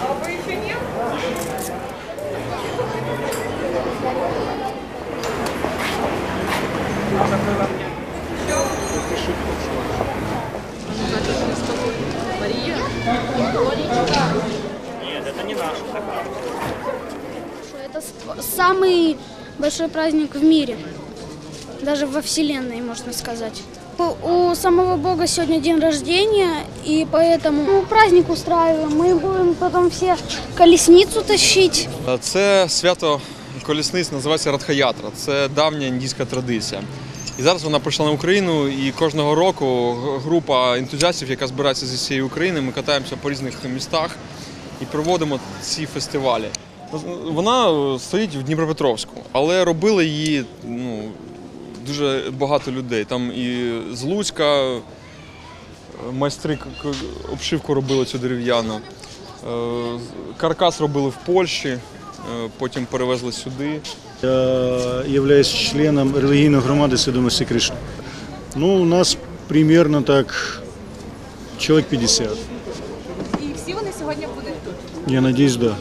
А вы нет? Это не наша. Это самый большой праздник в мире. Даже во Вселенной, можно сказать. У- У самого Бога сегодня день рождения, и поэтому мы праздник устраиваем. Мы будем потом все колесницу тащить. Це свято колісниць називається Радхаятра. Це давня індійська традиція. І зараз вона прийшла на Україну, і кожного року г- група ентузіастів, яка збирається зі всієї України, ми катаємося по різних містах і проводимо ці фестивалі. Вона е, стоїть в Дніпропетровську, але робили її ну, дуже багато людей. Там і з Луцька е, майстри обшивку робили цю дерев'яну. Е, Каркас робили в Польщі, е, потім перевезли сюди. Я являюсь членом релігійної громади Свідомості Кришни. Ну, у нас примерно так человек 50. І всі вони сьогодні будуть тут. Я надеюсь, да. Да,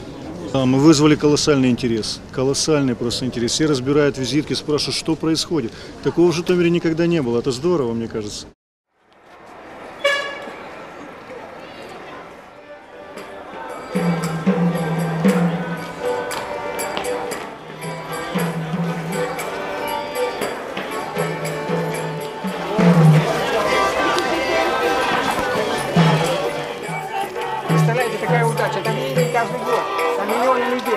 Мы вызвали колоссальный интерес. Колоссальный просто интерес. Все разбирают визитки, спрашивают, что происходит. Такого в Житомире никогда не было. Это здорово, мне кажется. Представляете, такая удача. Там не каждый год. 三零六零一斤。